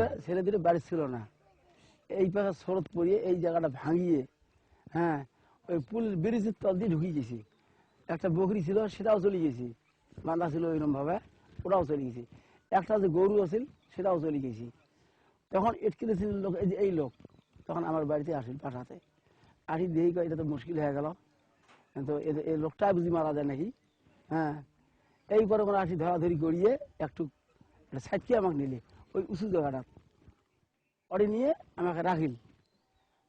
ছিল ছেলেদের বাড়ি ছিল না। এই পাশে স্রোত পড়িয়ে এই জায়গাটা ভাঙিয়ে হ্যাঁ ওই পুল ব্রিজের তল দিয়ে ঢুকিয়ে গেছি একটা বকরি ছিল, সেটাও চলে গেছি বাঁধা ছিল ওইরকম ভাবে ওটাও চলে গেছি একটা যে গরু আছিল, সেটাও চলে গেছি তখন এটকেলে লোক, এই যে এই লোক, তখন আমার বাড়িতে আসিল পাঠাতে। আসি দেখি এটা তো মুশকিল হয়ে গেল। তো এই লোকটা বুঝি মারা যায় নাকি? হ্যাঁ এই করে আসি ধরাধরি করিয়ে একটু সাইডকে আমাকে নিলে, ওই উঁচু জায়গাটা। ওরে নিয়ে আমাকে রাখিল।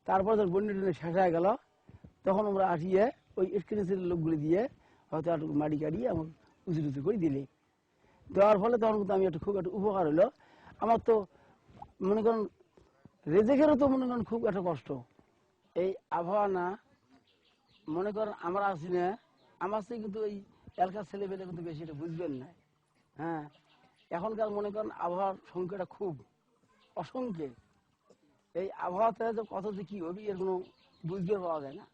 তারপর তোর বন্যা টন্যা শেষ হয়ে গেল, তখন আমরা আসিয়ে ওই স্ক্রিনের লোকগুলি দিয়ে হয়তো একটু মাটি কাটিয়ে আমার উঁচু টুচু করে দিলে। দেওয়ার ফলে তখন কিন্তু আমি একটু খুব একটা উপকার হলো। আমার তো মনে করেন, রেজেকেরও তো মনে করেন খুব একটা কষ্ট। এই আবহাওয়া না, মনে করেন আমরা আছি না, আমার থেকে কিন্তু ওই এলাকার ছেলে পেলে কিন্তু বেশি এটা বুঝবেন না। হ্যাঁ এখনকার মনে করেন আবহাওয়ার সংখ্যাটা খুব অসংখ্যে। এই আবহাওয়াতে যে কত যে কি হবে এর কোনো বুঝতে পাওয়া যায় না।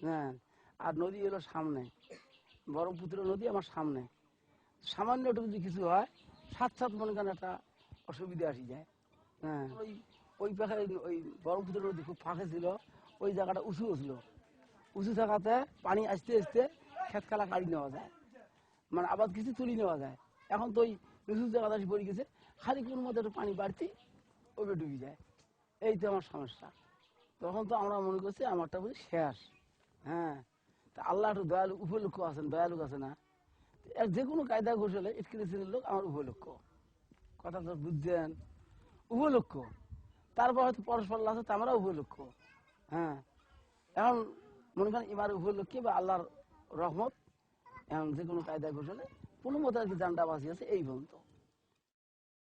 হ্যাঁ আর নদী এলো সামনে। ব্রহ্মপুত্র নদী আমার সামনে। সামান্য একটু যদি কিছু হয়, সাত সাত মনে করেন একটা অসুবিধা আসি যায়। হ্যাঁ ওই ওই পাশে ওই- ব্রহ্মপুত্র নদী খুব ফাঁকে ছিল, ওই জায়গাটা উঁচু ছিল। উঁচু থাকাতে পানি আসতে আসতে খেত খালা কাড়ি নেওয়া যায়। মানে আবার কিছু তুলি নেওয়া যায়। এখন তো ওই নিচু জায়গাটা পড়ে গেছে, খালি কোন মধ্যে একটু পানি বাড়তি ওবে ডুবে যায়। এই তো আমার সমস্যা। তখন তো আমরা মনে করছি আমারটা বুঝি শেষ। হ্যাঁ। তা আল্লাহ একটু দয়ালু, উপলক্ষ আছেন দয়ালু আছে না? এর যে কোনো কায়দা ঘোষালে ইটকিরেছিলেন লোক আমার উপলক্ষ। কথা তো বুঝছেন? উপলক্ষ। তারপর হয়তো পরস্পর আছে, তা আমরা উপলক্ষ। হ্যাঁ। এখন মনে করেন এবার উপলক্ষে বা আল্লাহর রহমত, এখন যে কোনো কায়দা ঘোষালে কোনো মতো আর কি জানটা বাঁচিয়েছে এই পর্যন্ত।